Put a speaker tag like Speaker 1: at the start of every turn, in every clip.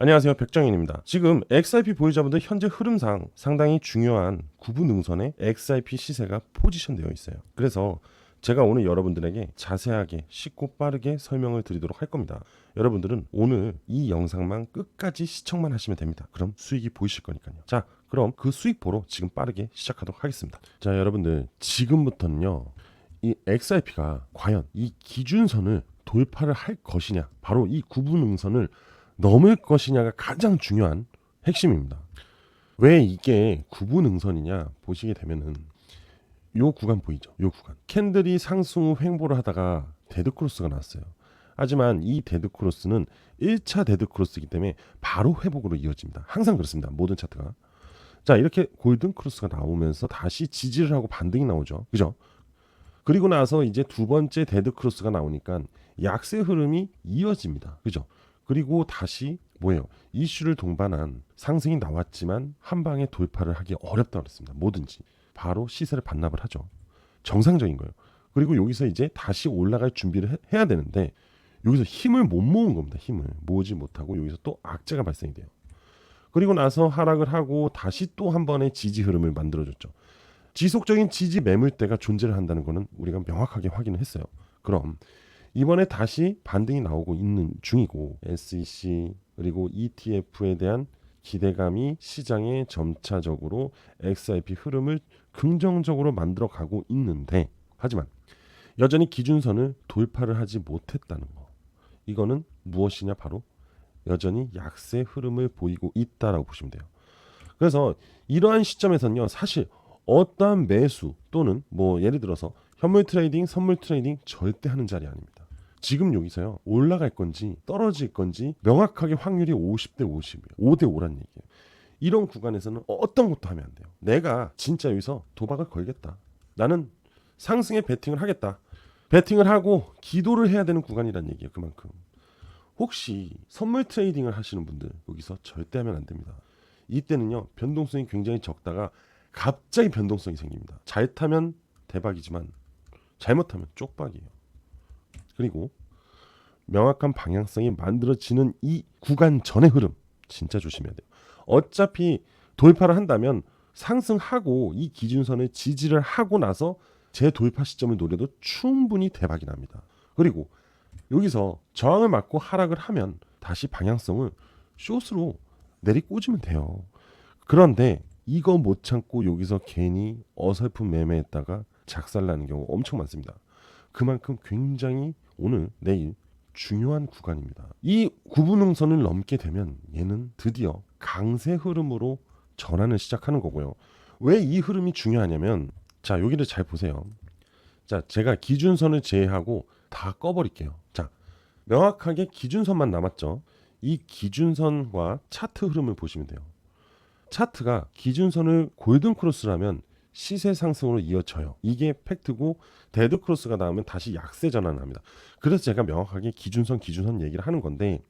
Speaker 1: 안녕하세요 백정현입니다. 지금 XRP 보유자분들 현재 흐름상 상당히 중요한 구분 능선에 XRP 시세가 포지션되어 있어요. 그래서 제가 오늘 여러분들에게 자세하게 쉽고 빠르게 설명을 드리도록 할 겁니다. 여러분들은 오늘 이 영상만 끝까지 시청만 하시면 됩니다. 그럼 수익이 보이실 거니까요. 자, 그럼 그 수익 보러 지금 빠르게 시작하도록 하겠습니다. 자, 여러분들 지금부터는요. 이 XRP가 과연 이 기준선을 돌파를 할 것이냐, 바로 이 구분 능선을 넘을 것이냐가 가장 중요한 핵심입니다. 왜 이게 구분 능선이냐 보시게 되면은 요 구간 보이죠? 요 구간. 캔들이 상승 후 횡보를 하다가 데드 크로스가 나왔어요. 하지만 이 데드 크로스는 1차 데드 크로스이기 때문에 바로 회복으로 이어집니다. 항상 그렇습니다. 모든 차트가. 자, 이렇게 골든 크로스가 나오면서 다시 지지를 하고 반등이 나오죠. 그죠? 그리고 나서 이제 두 번째 데드 크로스가 나오니까 약세 흐름이 이어집니다. 그죠? 그리고 다시 뭐예요? 이슈를 동반한 상승이 나왔지만 한 방에 돌파를 하기 어렵다 그랬습니다. 뭐든지 바로 시세를 반납을 하죠. 정상적인 거예요. 그리고 여기서 이제 다시 올라갈 준비를 해- 해야 되는데 여기서 힘을 못 모은 겁니다. 힘을 모으지 못하고 여기서 또 악재가 발생이 돼요. 그리고 나서 하락을 하고 다시 또 한 번의 지지 흐름을 만들어줬죠. 지속적인 지지 매물대가 존재를 한다는 것은 우리가 명확하게 확인을 했어요. 그럼 이번에 다시 반등이 나오고 있는 중이고 SEC 그리고 ETF에 대한 기대감이 시장에 점차적으로 XRP 흐름을 긍정적으로 만들어 가고 있는데 하지만 여전히 기준선을 돌파를 하지 못했다는 거. 이거는 무엇이냐 바로 여전히 약세 흐름을 보이고 있다라고 보시면 돼요. 그래서 이러한 시점에서는요. 사실 어떠한 매수 또는 뭐 예를 들어서 현물 트레이딩, 선물 트레이딩 절대 하는 자리 아닙니다. 지금 여기서요. 올라갈 건지 떨어질 건지 명확하게 확률이 50대 50이에요. 5대 5란 얘기예요. 이런 구간에서는 어떤 것도 하면 안 돼요. 내가 진짜 여기서 도박을 걸겠다. 나는 상승에 베팅을 하겠다. 베팅을 하고 기도를 해야 되는 구간이란 얘기예요. 그만큼. 혹시 선물 트레이딩을 하시는 분들 여기서 절대 하면 안 됩니다. 이때는요. 변동성이 굉장히 적다가 갑자기 변동성이 생깁니다. 잘 타면 대박이지만 잘못하면 쪽박이에요. 그리고 명확한 방향성이 만들어지는 이 구간 전의 흐름 진짜 조심해야 돼요. 어차피 돌파를 한다면 상승하고 이 기준선을 지지를 하고 나서 제 돌파 시점을 노려도 충분히 대박이 납니다. 그리고 여기서 저항을 맞고 하락을 하면 다시 방향성을 숏으로 내리꽂으면 돼요. 그런데 이거 못 참고 여기서 괜히 어설픈 매매했다가 작살나는 경우 엄청 많습니다. 그만큼 굉장히 오늘 내일 중요한 구간입니다. 이 구분응선을 넘게 되면 얘는 드디어 강세 흐름으로 전환을 시작하는 거고요. 왜 이 흐름이 중요하냐면 자 여기를 잘 보세요. 자 제가 기준선을 제외하고 다 꺼버릴게요. 자 명확하게 기준선만 남았죠. 이 기준선과 차트 흐름을 보시면 돼요. 차트가 기준선을 골든 크로스라면 시세 상승으로 이어져요. 이게 팩트고 데드 크로스가 나오면 다시 약세 전환을 합니다. 그래서 제가 명확하게 기준선 기준선 얘기를 하는 건데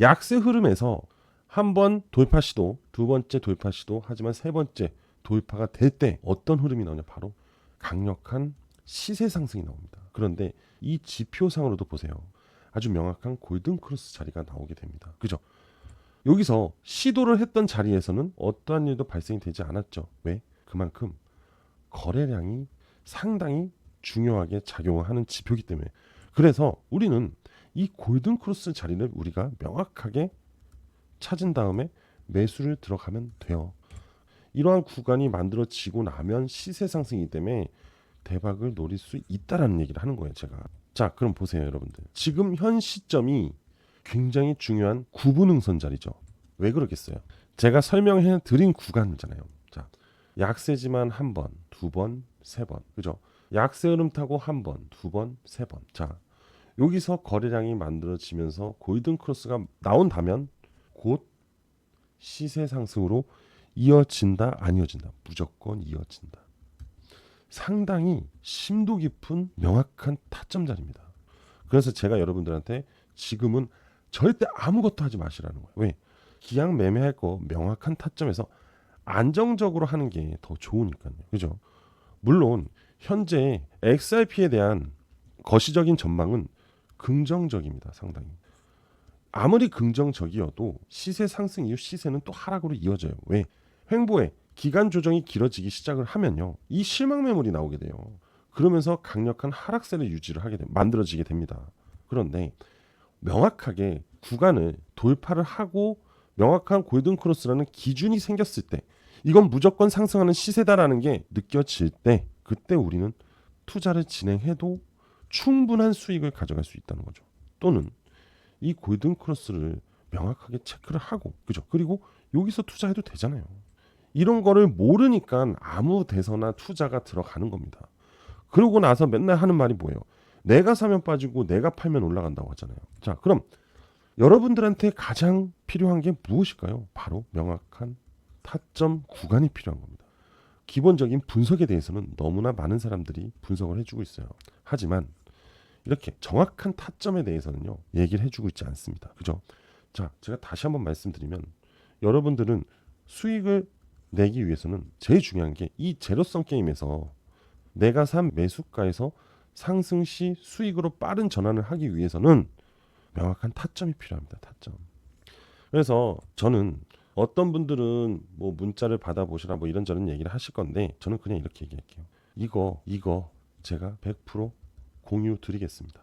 Speaker 1: 약세 흐름에서 한 번 돌파 시도, 두 번째 돌파 시도, 하지만 세 번째 돌파가 될 때 어떤 흐름이 나오냐 바로 강력한 시세 상승이 나옵니다. 그런데 이 지표상으로도 보세요. 아주 명확한 골든 크로스 자리가 나오게 됩니다. 그죠? 여기서 시도를 했던 자리에서는 어떠한 일도 발생이 되지 않았죠. 왜? 그만큼 거래량이 상당히 중요하게 작용하는 지표이기 때문에 그래서 우리는 이 골든 크로스 자리를 우리가 명확하게 찾은 다음에 매수를 들어가면 돼요. 이러한 구간이 만들어지고 나면 시세 상승이기 때문에 대박을 노릴 수 있다라는 얘기를 하는 거예요, 제가. 자, 그럼 보세요, 여러분들. 지금 현 시점이 굉장히 중요한 구분응선 자리죠. 왜 그러겠어요? 제가 설명해 드린 구간이잖아요. 자, 약세지만 한 번, 두 번, 세 번. 그죠? 약세 흐름 타고 한 번, 두 번, 세 번. 자, 여기서 거래량이 만들어지면서 골든 크로스가 나온다면 곧 시세 상승으로 이어진다, 안 이어진다. 무조건 이어진다. 상당히 심도 깊은 명확한 타점 자리입니다. 그래서 제가 여러분들한테 지금은 절대 아무것도 하지 마시라는 거예요. 왜? 기왕 매매할 거 명확한 타점에서 안정적으로 하는 게 더 좋으니까요. 그죠? 물론 현재 XRP에 대한 거시적인 전망은 긍정적입니다. 상당히. 아무리 긍정적이어도 시세 상승 이후 시세는 또 하락으로 이어져요. 왜? 횡보에 기간 조정이 길어지기 시작을 하면요. 이 실망 매물이 나오게 돼요. 그러면서 강력한 하락세를 유지를 하게 돼 만들어지게 됩니다. 그런데 명확하게 구간을 돌파를 하고 명확한 골든 크로스라는 기준이 생겼을 때 이건 무조건 상승하는 시세다라는 게 느껴질 때 그때 우리는 투자를 진행해도 충분한 수익을 가져갈 수 있다는 거죠. 또는 이 골든 크로스를 명확하게 체크를 하고 그죠? 그리고 여기서 투자해도 되잖아요. 이런 거를 모르니까 아무 데서나 투자가 들어가는 겁니다. 그러고 나서 맨날 하는 말이 뭐예요? 내가 사면 빠지고 내가 팔면 올라간다고 하잖아요. 자, 그럼 여러분들한테 가장 필요한 게 무엇일까요? 바로 명확한 타점 구간이 필요한 겁니다. 기본적인 분석에 대해서는 너무나 많은 사람들이 분석을 해주고 있어요. 하지만 이렇게 정확한 타점에 대해서는요 얘기를 해주고 있지 않습니다. 그죠? 자, 제가 다시 한번 말씀드리면 여러분들은 수익을 내기 위해서는 제일 중요한 게 이 제로섬 게임에서 내가 산 매수가에서 상승 시 수익으로 빠른 전환을 하기 위해서는 명확한 타점이 필요합니다. 타점. 그래서 저는 어떤 분들은 뭐 문자를 받아보시라 뭐 이런저런 얘기를 하실 건데 저는 그냥 이렇게 얘기할게요. 이거 이거 제가 100% 공유 드리겠습니다.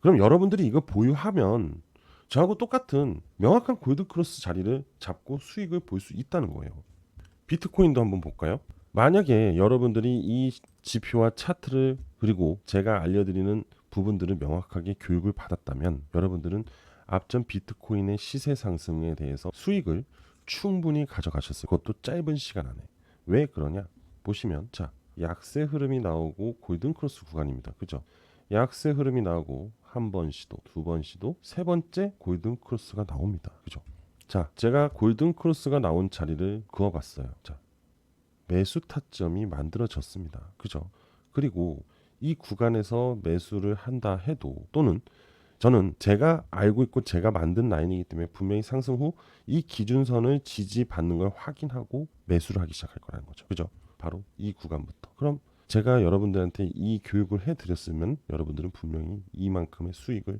Speaker 1: 그럼 여러분들이 이거 보유하면 저하고 똑같은 명확한 골드 크로스 자리를 잡고 수익을 볼 수 있다는 거예요. 비트코인도 한번 볼까요? 만약에 여러분들이 이 지표와 차트를 그리고 제가 알려드리는 부분들을 명확하게 교육을 받았다면 여러분들은 앞전 비트코인의 시세 상승에 대해서 수익을 충분히 가져가셨어요. 그것도 짧은 시간 안에. 왜 그러냐? 보시면 자 약세 흐름이 나오고 골든 크로스 구간입니다. 그죠? 약세 흐름이 나오고 한 번 시도, 두 번 시도, 세 번째 골든 크로스가 나옵니다. 그죠? 자, 제가 골든 크로스가 나온 자리를 그어봤어요. 자, 매수 타점이 만들어졌습니다. 그죠? 그리고 이 구간에서 매수를 한다 해도 또는 저는 제가 알고 있고 제가 만든 라인이기 때문에 분명히 상승 후 이 기준선을 지지받는 걸 확인하고 매수를 하기 시작할 거라는 거죠. 그죠? 바로 이 구간부터. 그럼 제가 여러분들한테 이 교육을 해드렸으면 여러분들은 분명히 이만큼의 수익을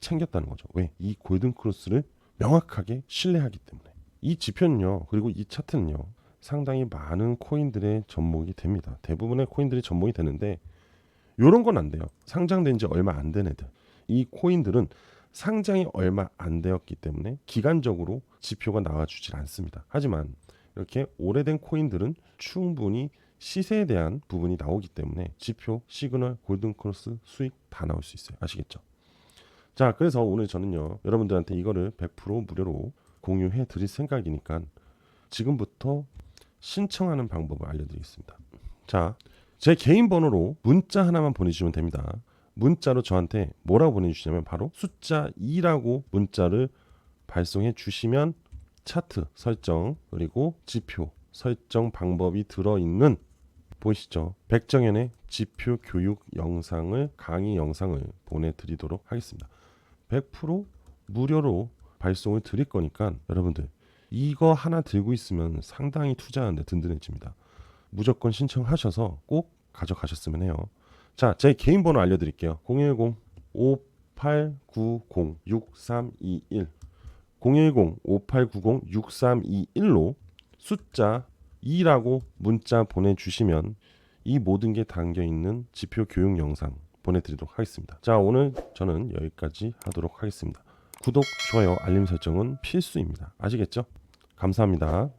Speaker 1: 챙겼다는 거죠. 왜? 이 골든 크로스를 명확하게 신뢰하기 때문에. 이 지표는요, 그리고 이 차트는요, 상당히 많은 코인들의 접목이 됩니다. 대부분의 코인들이 접목이 되는데, 요런 건 안 돼요. 상장된 지 얼마 안 된 애들. 이 코인들은 상장이 얼마 안 되었기 때문에 기간적으로 지표가 나와주질 않습니다. 하지만 이렇게 오래된 코인들은 충분히 시세에 대한 부분이 나오기 때문에 지표, 시그널, 골든 크로스 수익 다 나올 수 있어요. 아시겠죠? 자, 그래서 오늘 저는요, 여러분들한테 이거를 100% 무료로 공유해 드릴 생각이니까 지금부터 신청하는 방법을 알려드리겠습니다. 자, 제 개인 번호로 문자 하나만 보내주시면 됩니다. 문자로 저한테 뭐라고 보내주시냐면 바로 숫자 2라고 문자를 발송해 주시면 차트 설정 그리고 지표 설정 방법이 들어있는 보이시죠? 백정현의 지표 교육 영상을 강의 영상을 보내드리도록 하겠습니다. 100% 무료로 발송을 드릴 거니까 여러분들 이거 하나 들고 있으면 상당히 투자하는데 든든해집니다. 무조건 신청하셔서 꼭 가져가셨으면 해요. 자, 제 개인 번호 알려드릴게요. 010-5890-6321 010-5890-6321로 숫자 2라고 문자 보내주시면 이 모든 게 담겨 있는 지표 교육 영상 보내드리도록 하겠습니다. 자, 오늘 저는 여기까지 하도록 하겠습니다. 구독, 좋아요, 알림 설정은 필수입니다. 아시겠죠? 감사합니다.